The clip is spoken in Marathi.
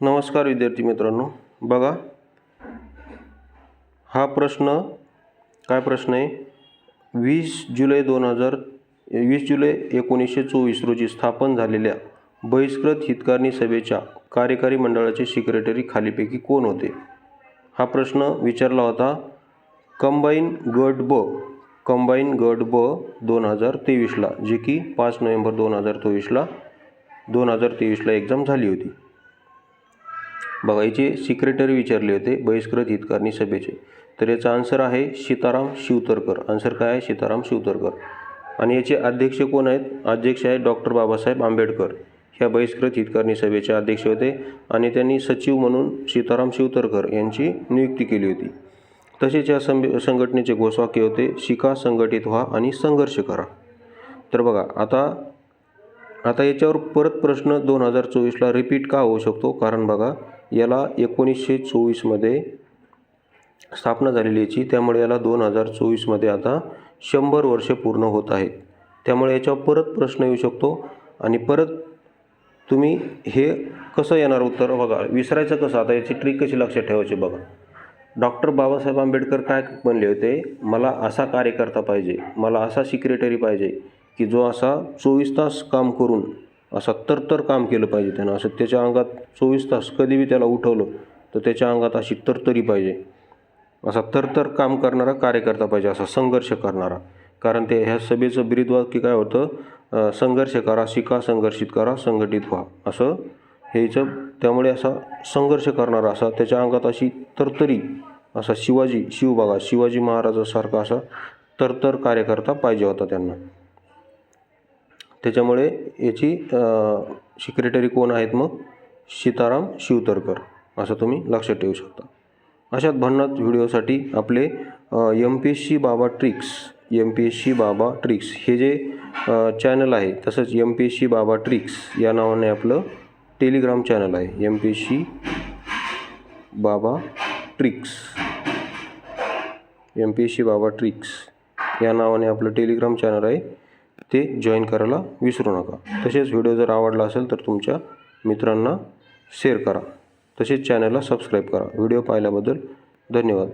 नमस्कार विद्यार्थी मित्रांनो. बघा हा प्रश्न काय प्रश्न आहे? वीस जुलै दोन हजार वीस जुलै एकोणीसशे चोवीस रोजी स्थापन झालेल्या बहिष्कृत हितकारणी सभेच्या कार्यकारी मंडळाचे सेक्रेटरी खालीपैकी कोण होते? हा प्रश्न विचारला होता कंबाईन गट ब कंबाईन गट ब दोन हजार तेवीसला जे की पाच नोव्हेंबर दोन हजार तेवीसला दोन हजार तेवीसला एक्झाम झाली होती. बघा याचे सेक्रेटरी विचारले होते बहिष्कृत हितकारणी सभेचे. तर याचा आन्सर आहे सीताराम शिवतरकर. आन्सर काय आहे? सीताराम शिवतरकर. आणि याचे अध्यक्ष कोण आहेत? अध्यक्ष आहेत डॉक्टर बाबासाहेब आंबेडकर. ह्या बहिष्कृत हितकारणी सभेचे अध्यक्ष होते आणि त्यांनी सचिव म्हणून सीताराम शिवतरकर यांची नियुक्ती केली होती. तसेच या संभ संघटनेचे घोषवाक्य होते शिका संघटित व्हा आणि संघर्ष करा. तर बघा आता आता याच्यावर परत प्रश्न दोन हजार चोवीसला रिपीट का होऊ शकतो? कारण बघा याला एकोणीसशे चोवीसमध्ये स्थापना झालेली याची. त्यामुळे याला दोन हजार चोवीसमध्ये आता शंभर वर्ष पूर्ण होत आहेत. त्यामुळे याच्यावर परत प्रश्न येऊ शकतो. आणि परत तुम्ही हे कसं येणार उत्तर? बघा विसरायचं कसं? आता याची ट्रिक कशी लक्षात ठेवायची बघा. डॉक्टर बाबासाहेब आंबेडकर काय बनले होते? मला असा कार्यकर्ता पाहिजे मला असा सिक्रेटरी पाहिजे की जो असा चोवीस तास काम करून असा तरतर काम केलं पाहिजे त्यानं. असं त्याच्या अंगात चोवीस तास कधी बी त्याला उठवलं तर त्याच्या अंगात अशी तरतरी पाहिजे. असा तरतर काम करणारा कार्यकर्ता पाहिजे असा संघर्ष करणारा. कारण ते ह्या सभेचं ब्रीदवाक्य काय होतं? संघर्ष करा शिका संघर्षित करा संघटित व्हा. असं ह्याचं त्यामुळे असा संघर्ष करणारा असा त्याच्या अंगात अशी तरतरी असा शिवाजी शिवबागा शिवाजी महाराजासारखा असा तरतर कार्यकर्ता पाहिजे होता त्यांना. त्याच्यामुळे याची सिक्रेटरी कोण आहेत मग? सीताराम शिवतरकर असं तुम्ही लक्षात ठेवू शकता. अशाच भन्नाट व्हिडिओसाठी आपले M P S C Baba tricks M P S C Baba tricks हे जे चॅनल आहे तसंच M P S C Baba tricks या नावाने आपलं टेलिग्राम चॅनल आहे M P S C Baba tricks M P S C Baba tricks या नावाने आपलं टेलिग्राम चॅनल आहे. ते जॉईन करायला विसरू नका. तसेच व्हिडिओ जर आवडला असेल तर तुमच्या मित्रांना शेअर करा. तसेच चॅनलला सबस्क्राईब करा. व्हिडिओ पाहिल्याबद्दल धन्यवाद.